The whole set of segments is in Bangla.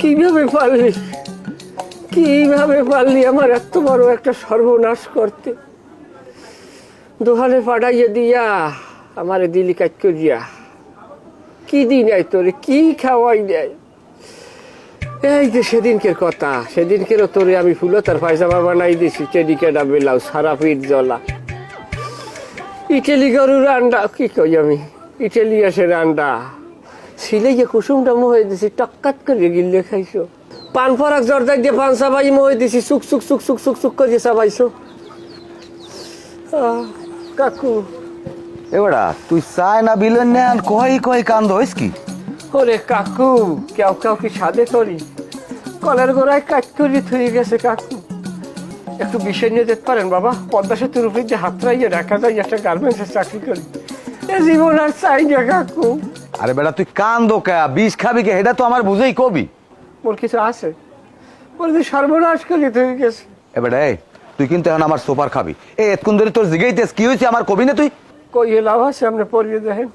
কীভাবে পারলি? কীভাবে পারলি আমার এত বড় একটা সর্বনাশ করতে? দোকানে পাঠাইয়ে দিয়া আমার দিলি কাজ করিয়া কি দিন আই তোরে? কি খাওয়াই দেয়? এই যে সেদিনকের কথা, সেদিনকের তোরে আমি ফুলো তার পায়জামা বানাই দিছি টেডিকেটা বেলাও, সারা পিঠ জ্বলা। ইটালি গরুর আন্ডা, কি কই আমি? ইটালি আসে আন্ডা ছিলে গিয়ে কুসুমটা মোহে দিছি টক্কাত করে গিলে খাইছো। পান ফরাক জর্দাই দিয়ে পান সাবাই মোহে দিছি সুক সুক সুক সুক সুক সুক করে সাবাইছো কাকু। এবারা তুই চায় না বিলেন নেন কই কই কান্দ হইস কি? ওরে কাকু কেউ কেউ কি সাদে করি। কলের গোড়ায় কাজ করি থুয়ে গেছে কাকু। একটু বিষয় নিয়ে যেতে পারেন বাবা পদ্মা সেতুর উপর যে হাত রাইয়ে রাখা যায় একটা গার্মেন্টসের চাকরি করি। এ জীবন আর চাই না কাকু। আরে বেটা তুই কান্দ কে? বিষ খাবি কে? এটা তো আমার বুঝেই কবি। মোর কিছু আছে? বলে তুই সর্বনাশ করি থুয়ে গেছে এবারে এই তুই কিন্তু এখন আমার সোপার খাবি। এ এতক্ষণ ধরে তোর জিগাইতেস কি হয়েছে? আমার কবি না তুই? কই লাভ আছে? আপনি পড়িয়ে দেখেন।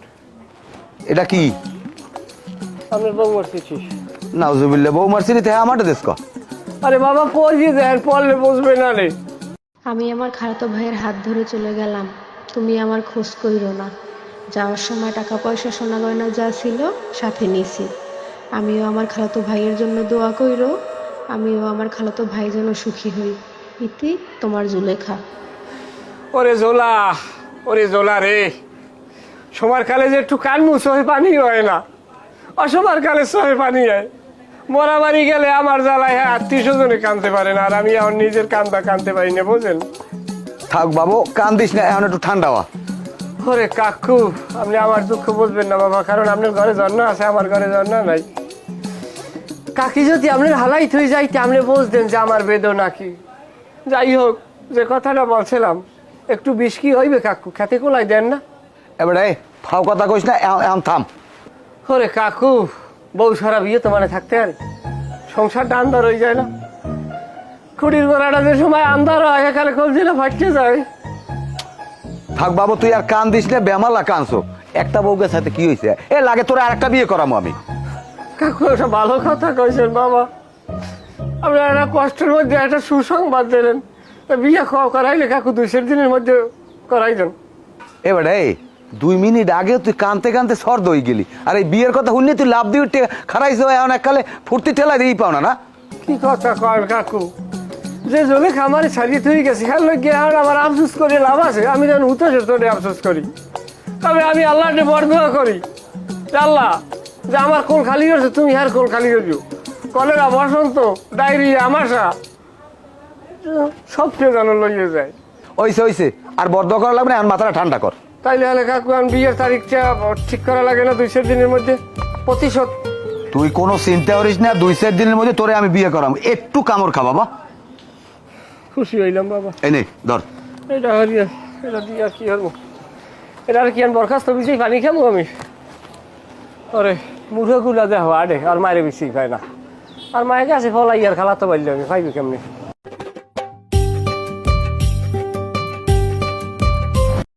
এটা কি? আপনার বউ মরতেছি নাউজুবিল্লা বউ মারছিলি তে আমার দেশ ক। আরে বাবা পড়িয়ে দেখেন পড়লে বুঝবে না রে। আমি আমার খালাতো ভাইয়ের হাত ধরে চলে গেলাম। তুমি আমার খোঁজ কইরো না। যাওয়ার সময় টাকা পয়সা সোনা গয়না যা ছিল সাথে নিছি। আমিও আমার খালাতো ভাইয়ের জন্য দোয়া কইরো আমিও আমার খালাতো ভাই যেন সুখী হই। ইতি তোমার জুলেখা। ওরে জোলা ওরে জোলা রে। সময় কালে যে একটু কানমু সহে পানি হয় না। অসময় কালে সহে পানি হয়। মরা বাড়ি গেলে আমার জ্বালায় হ্যাঁ আত্মীয় স্বজনে কানতে পারে না আর আমি আমার নিজের কান্দা কানতে পারি না বোঝেন? থাক বাবু কান্দিস না এখন একটু ঠান্ডা হওয়া। ওরে কাকু আপনি আমার দুঃখ বুঝবেন না বাবা কারণ আপনার ঘরে জন্ম আছে আমার ঘরে জন্ম নাই। কাকি যদি আপনার হালাই থই যাইতে আপনি বুঝতেন যে আমার বেদনা কি। যাই হোক যে কথাটা বলছিলাম একটু বিষ কি হইবে কাকু খেতে কোলাই দেন না। এবারে ফাও কথা কইস না এখন থাম। ওরে কাকু বউ সারা বিয়ে তোমার মানে থাকতে আর। সংসারটা আন্দার হয়ে যায় না। খুঁড়ির গোড়াটা যে সময় আন্দার হয় এখানে কলজিটা ফাটতে যায়। থাক বাবু তুই আর কান দিস না বেমালা কানছো একটা বউকে সাথে কি হয়েছে এ লাগে তোর আর একটা বিয়ে করামো আমি। কাকু ওটা ভালো কথা কইছেন বাবা। আপনার একটা কষ্টের মধ্যে একটা সুসংবাদ দিলেন। বিয়ে করাইলে কাকু দুই চার দিনের মধ্যে করাই দেন। এবারে দুই মিনিট আগে তুই কানতে কানতে সর দই গেলি। আর এই বিয়ের কথা শুনলে তুই লাভ দিয়ে খারাইছো এখন এককালে ফুর্তি ঠেলা দিয়েই পাও না না? কি কথা কয় কাকু? যে জলে খামারে ছাড়িয়ে তুই গেছি খেয়াল গিয়ে আর আমার আফসোস করে লাভ আছে? আমি যেন হুতোষে তোরে আফসোস করি। তবে আমি আল্লাহকে বরদোয়া করি। আল্লাহ যে আমার কোল খালি হয়েছে তুমি আর কোল খালি হইও। কলেরা বসন্ত ডায়রিয়া আমাশা সবকে যেন লইয়ে যায়। ওইসে ওইসে আর বদ্ধ করা লাগবে না এখন মাথাটা ঠান্ডা কর। তাইলে হলে কাকু আমি বিয়ের তারিখটা ঠিক করা লাগে না দুই চার দিনের মধ্যে? প্রতিশোধ। তুই কোনো চিন্তা করিস না দুই চার দিনের মধ্যে তোরে আমি বিয়ে করাম একটু কামড় খা বাবা। খুশি হইলাম বাবা। এই নে ধর। এটা হারিয়া এটা দিয়ে আর কি হব এটা আর কি আমি বরখাস্ত বিছাই পানি খাব আমি? আরে মুঠোগুলা দেখো আরে আর মায়ের বেশি খায় না। আর মায়ের কাছে ফলাই আর খালাতো পারলি আমি খাইবি কেমনি?